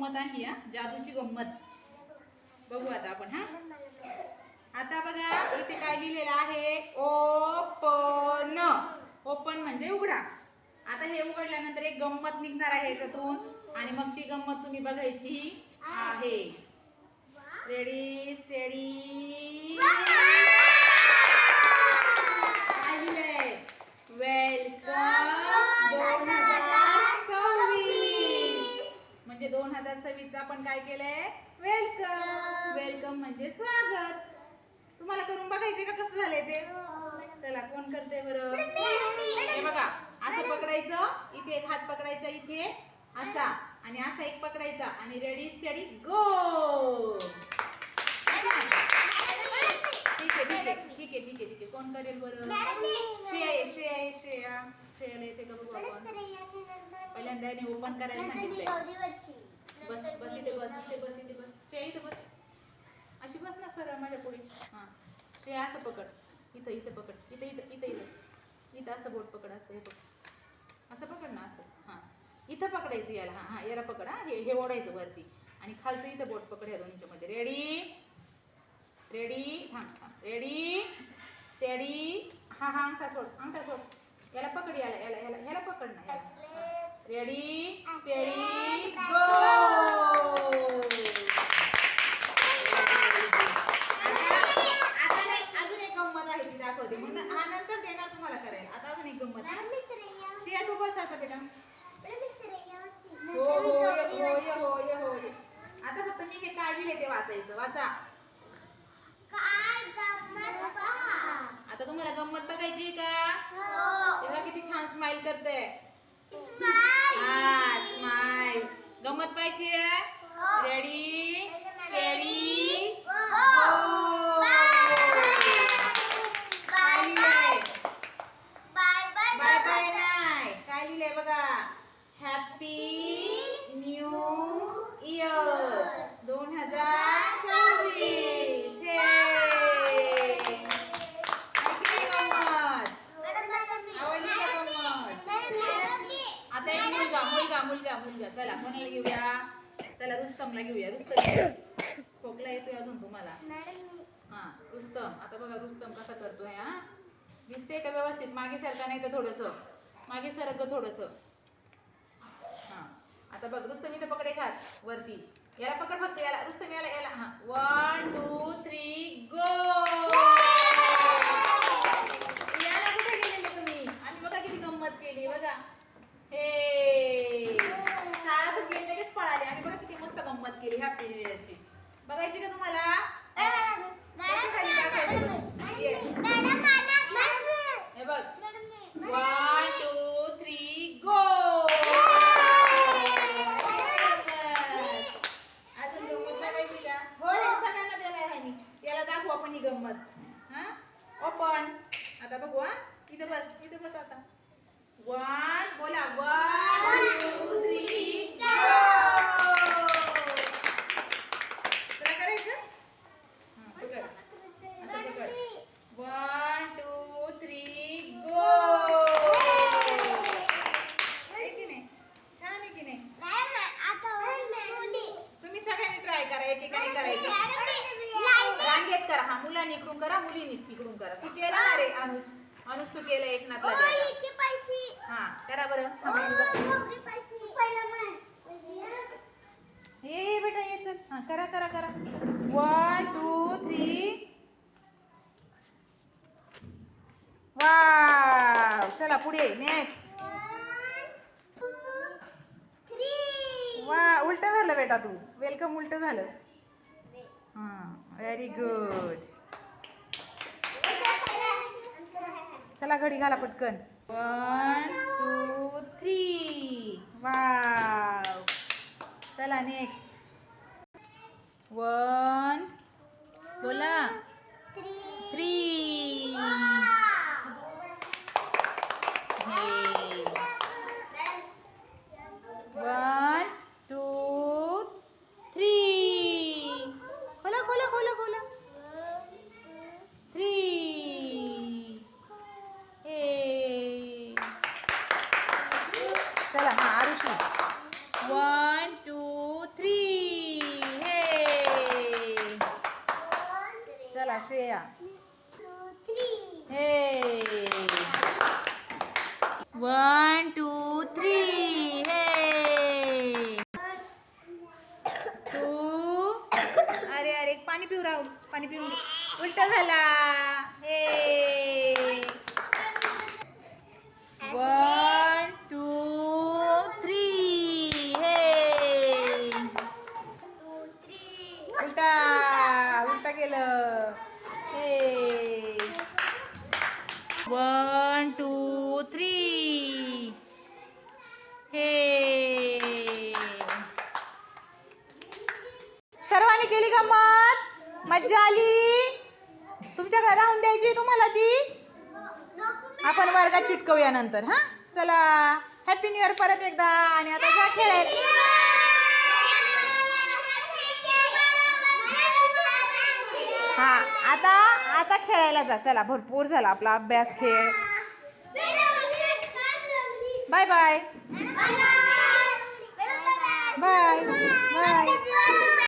गंमत आणली हा जादूची गंमत. बघू आता आपण हा. आता बघा इथे काय लिहिलेलं आहे? ओपन. ओपन म्हणजे उघडा. आता हे उघडल्यानंतर एक गंमत निघणार आहे याच्यातून. आणि मग ती गंमत तुम्ही बघायची आहे. रेडी स्टेडी काय लिहिलंय वेलकम दोन हजार सव्वीस म्हणजे दोन हजार सव्वीस आपण काय केलंय? वेलकम वेलकम म्हणजे स्वागत. तुम्हाला करून बघायचे का कसं झालंय ते? चला कोण करते बरं? हे बघा असं पकडायचं इथे एक हात पकडायचा इथे असा आणि असा एक पकडायचा आणि रेडी स्टडी गो ठीक आहे ठीक आहे ठीक आहे ठीक आहे ठीक आहे. कोण करेल बरं? श्रेया आहे श्रेया आहे श्रेया. श्रेयाला येते का बघू आपण? पहिल्यांदा ओपन करायला सांगितलंय. बस बस इथे बस इथे बस इथे बस. श्रेया इथे बस. अशी बस ना सरळ माझ्या पुढे. हां. श्रेया असं पकड. इथं इथं पकड. इथं इथं इथं इथं. इथं असं बोट पकड असं हे पकड. असं पकड ना असं. हां. इथं पकडायचं याला. हां हां याला पकड. हां हे हे ओढायचं वरती. आणि खालचं इथं बोट पकड या दोन्हीच्या मध्ये रेडी रेडी थांब. रेडी स्टेडी हां हां अंगठा सोड अंगठा सोड. याला पकड याला याला याला ह्याला पकड ना रेडी स्टेडी गो आता नाही अजून एक गंमत आहे ती दाखवते मग न- हा नंतर देणार तुम्हाला करायला आता अजून एक गंमत आहे. श्रेया तू बस आता बेटा. हो हो ये हो ये हो ये हो. ये आता फक्त मी हे काय लिहिले ते वाचायचं. वाचा. आता तुम्हाला गंमत बघायची का? तेव्हा किती छान स्माइल करते हा स्माइल गंमत पाहिजे रेडी रेडी बाय बाय नाही काय लिहिलंय बघा हॅपी न्यू इयर दोन हजार सव्वीस हे. ऐकली गंमत आवडली का गंमत आता एक मुलगा मुलगा मुलगा मुलगा चला कोणाला घेऊया. चला रुस्तमला घेऊया. रुस्तम खोकला येतोय अजून तुम्हाला. हा रुस्तम. आता बघा रुस्तम कसा करतोय हा? दिसते का व्यवस्थित? मागे सारखा नाही तर थोडस? मागे सरक थोडस. हा. आता बघ रुस्तम इथं पकडे खात वरती. याला पकड फक्त याला. रुस्तम याला याला. हा. वन टू थ्री गो याला कुठे गेलेले तुम्ही आम्ही बघा किती गंमत केली बघा हे शाळा सुटली लगेच पळाले आणि बघा किती मस्त गंमत केली हॅपी न्यू इयरची बघायची का तुम्हाला कसं खाली टाकायचं? ये. हे बघ वन टू थ्री गो अजून गंमत बघायची का हो रे सगळ्यांना देणार आहे मी याला दाखवू आपण ही गंमत हा ओपन आता बघू हा इथं बस इथं बस असा वन बोला वन टू थ्री तुला करायचं हा, पकड असं पकड वन टू थ्री गो आहे की नाही छान आहे की नाही तुम्ही सगळ्यांनी ट्राय करा एकेकाने करायचं रांगेत करा हा मुलांनी इकडून करा मुलींनी इकडून करा. तू केलं ना रे अनुज? अनुज तू केलं एकनाथला द्यायला. हा करा बरं. हा. ये ये बेटा ये चल. हा करा करा करा. वन टू थ्री वा चला पुढे. नेक्स्ट वा उलट झालं बेटा तू. वेलकम उलट झालं. हां व्हेरी गुड चला घडी घाला पटकन. वन टू थ्री वाव चला नेक्स्ट वन बोला. थ्री वन टू थ्री खोला खोला खोला खोला थ्री ए चला हा Arushi one two three Shreya. हे वन टू थ्री हे टू अरे अरे पाणी पिऊ राहू. पाणी पिऊ. उलट झाला. हे वन टू थ्री हे उलटा उलटा केलं हे वन टू थ्री हे सर्वांनी केली गंमत मज्जा आली? तुमच्याकडे राहून द्यायची तुम्हाला ती? आपण वर्गात चिटकवूया नंतर हा? चला हॅपी न्यू इयर परत एकदा आणि आता जा खेळायला हा आता आता खेळायला जा. चला भरपूर झाला आपला अभ्यास खेळ. Bye bye bye bye